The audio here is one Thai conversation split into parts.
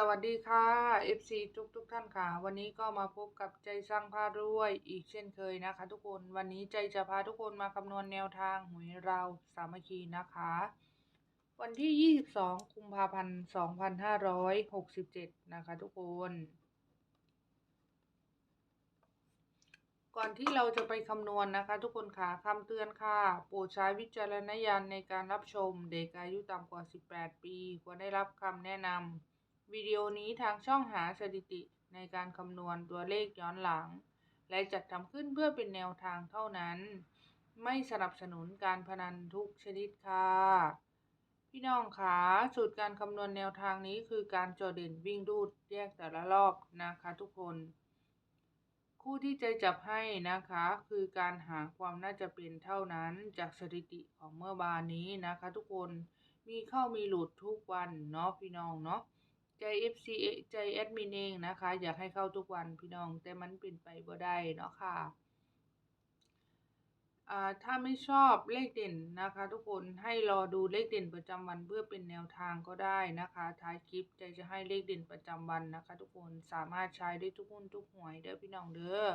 สวัสดีค่ะ FC ทุกทุกท่านค่ะ วันนี้ก็มาพบกับใจสร้างพารวยอีกเช่นเคยนะคะ ทุกคนวันนี้ใจจะพาทุกคนมาคำนวณแนวทางหวยเราสามัคคีนะคะ วันที่ 22 กุมภาพันธ์2567 นะคะ ทุกคน ก่อนที่เราจะไปคำนวณนะคะ ทุกคนค่ะคำเตือนค่ะโปรดใช้วิจารณญาณในการรับชมเด็กอายุต่ำกว่า 18 ปี ควรได้รับคำแนะนำ วิดีโอนี้ทางช่องหาสถิติในการคำนวณตัวเลขย้อนหลัง และจัดทำขึ้นเพื่อเป็นแนวทางเท่านั้น ไม่สนับสนุนการพนันทุกชนิดค่ะ พี่น้องคะสูตรการคำนวณแนวทางนี้คือการโจดเด่นวิ่งรูดแยกแต่ละรอบนะคะทุกคน คู่ที่ใจจับให้นะคะ คือการหาความน่าจะเป็นเท่านั้นจากสถิติของเมื่อบานนี้นะคะ ทุกคนมีเข้ามีหลุดทุกวันเนาะพี่น้องเนาะ ใจ FC ใจแอดมินเองนะคะ อยากให้เข้าทุกวันพี่น้อง แต่มันเป็นไปบ่ได้เนาะค่ะอ่าถ้าไม่ชอบเลขเด่นนะคะ ทุกคนให้รอดูเลขเด่นประจำวันเพื่อเป็นแนวทางก็ได้นะคะ ท้ายคลิปใจจะให้เลขเด่นประจำวันนะคะ ทุกคนสามารถใช้ได้ทุกหุ้นทุกหวยเด้อพี่น้องเด้อ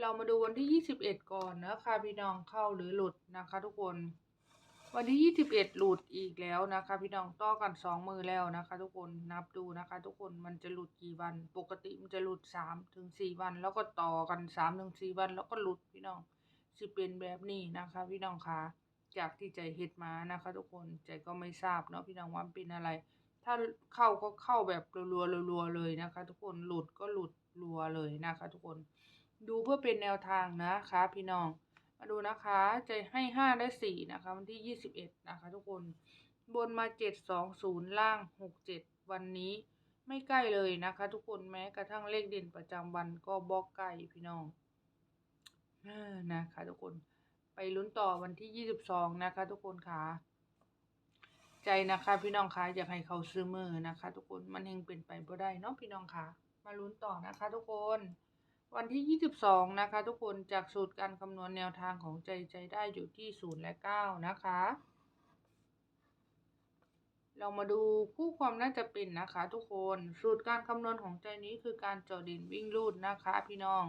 เรามาดูวันที่ 21 ก่อนนะคะพี่น้องเข้าหรือหลุดนะคะ ทุกคน วันที่21หลุดอีกแล้วนะคะ พี่น้องต่อกันสองมือแล้วนะคะ ทุกคนนับดูนะคะ ทุกคนมันจะหลุดกี่วัน ปกติมันจะหลุด3ถึง4วัน แล้วก็ต่อกัน3ถึง4วัน แล้วก็หลุดพี่น้องสิเป็นแบบนี้นะคะ พี่น้องคะจากที่ใจเฮ็ดมานะคะ ทุกคนใจก็ไม่ทราบเนาะพี่น้องว่าเป็นอะไร ถ้าเข้าก็เข้าแบบรัวๆรัวๆเลยนะคะ ทุกคนหลุดก็หลุดรัวเลยนะคะ ทุกคนดูเพื่อเป็นแนวทางนะคะ พี่น้อง มาดูนะคะ จะให้ห้าและสี่นะคะวันที่ยี่สิบเอ็ดนะคะ ทุกคน บนมาเจ็ดสองศูนย์ล่างหกเจ็ดวันนี้ไม่ใกล้เลยนะคะ ทุกคนแม้กระทั่งเลขเด่นประจำวันก็บอกใกล้พี่น้องนะคะ ทุกคนไปลุ้นต่อวันที่ยี่สิบสองนะคะ ทุกคนค่ะใจนะคะพี่น้องคะอยากให้เขาซื้อมือนะคะ ทุกคนมันยังเป็นไปบ่ได้เนาะพี่น้องคะมาลุ้นต่อนะคะ ทุกคน วันที่ 22 นะคะ ทุกคนจากสูตรการคำนวณแนวทางของใจใจได้อยู่ที่ 0 และ 9 นะคะ เรามาดูคู่ความน่าจะเป็นนะคะ ทุกคนสูตรการคำนวณของใจนี้คือการจาะดินวิ่งลูดนะคะ พี่น้อง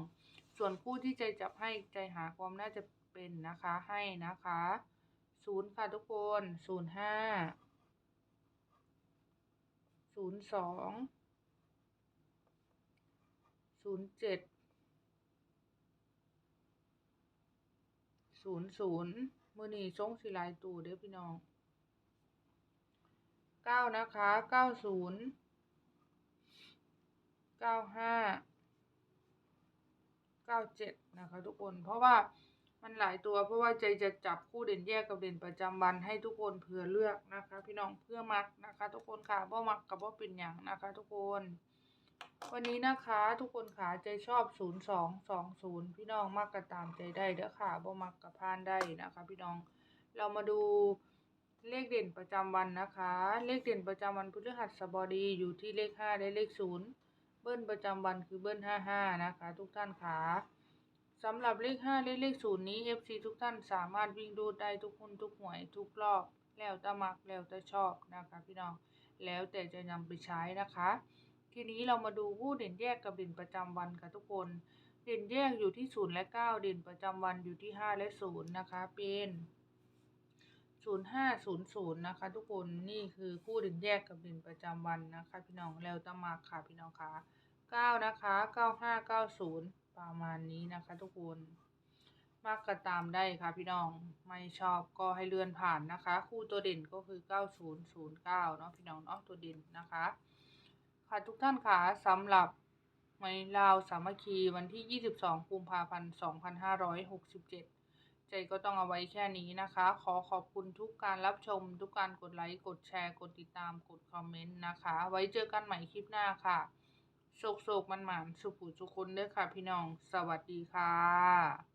ส่วนคู่ที่ใจจับให้ใจหาความน่าจะเป็นนะคะให้นะคะ0ค่ะทุกคน0 5 0 2 0 7ศูนย์ ศูนย์ศูนย์มือนีทรงสีลายตูเด้อพี่น้องเก้านะคะเก้าศูนย์เก้าห้าเก้าเจ็ดนะคะทุกคน เพราะว่ามันหลายตัวเพราะว่าใจจะจับคู่เด่นแยกกับเด่นประจำวันให้ทุกคนเผื่อเลือกนะคะ พี่น้องเพื่อมักนะคะ ทุกคนค่ะเพราะมักกับว่าเป็นอย่างนะคะ ทุกคน วันนี้นะคะทุกคนขาใจชอบ 0 2 2 0 พี่น้องมักกระตามใจได้เด้อค่ะบ่มักกระพานได้นะคะ พี่น้องเรามาดูเลขเด่นประจำวันนะคะ เลขเด่นประจำวันพฤหัสบดีอยู่ที่เลข 5 และเลข 0 เบิ้ลประจำวันคือเบิ้ล 55 นะคะ ทุกท่านขาสำหรับเลข 5 และเลข 0 นี้ FC ทุกท่านสามารถวิ่งดูได้ทุกคนทุกหวยทุกรอบแล้วแต่มักแล้วแต่ชอบนะคะ พี่น้องแล้วแต่จะนำไปใช้นะคะ ทีนี้เรามาดูคู่เด่นแยกกับเด่นประจำวันค่ะทุกคน เด่นแยกอยู่ที่ศูนย์และเก้าเด่นประจำวันอยู่ที่ห้าและศูนย์นะคะเป็นศูนย์ห้าศูนย์ศูนย์นะคะ ทุกคนนี่คือคู่เด่นแยกกับเด่นประจำวันนะคะ พี่น้องแล้วตมาค่ะพี่น้องค่ะเก้านะคะเก้าห้าเก้าศูนย์ประมาณนี้นะคะ ทุกคนมากก็ตามได้ค่ะพี่น้องไม่ชอบก็ให้เลื่อนผ่านนะคะ คู่ตัวเด่นก็คือเก้าศูนย์ศูนย์เก้าเนาะพี่น้องเนาะตัวเด่นนะคะ ค่ะทุกท่านค่ะสำหรับไมลาวสามัคคีวันที่ 22กุมภาพันธ์2567 ใจก็ต้องเอาไว้แค่นี้นะคะ ขอขอบคุณทุกการรับชม ทุกการกดไลค์ กดแชร์ กดติดตาม กดคอมเมนต์นะคะ ไว้เจอกันใหม่คลิปหน้าค่ะโศกโศกมันหมานสุขุสุคนเด้อค่ะพี่น้อง สวัสดีค่ะ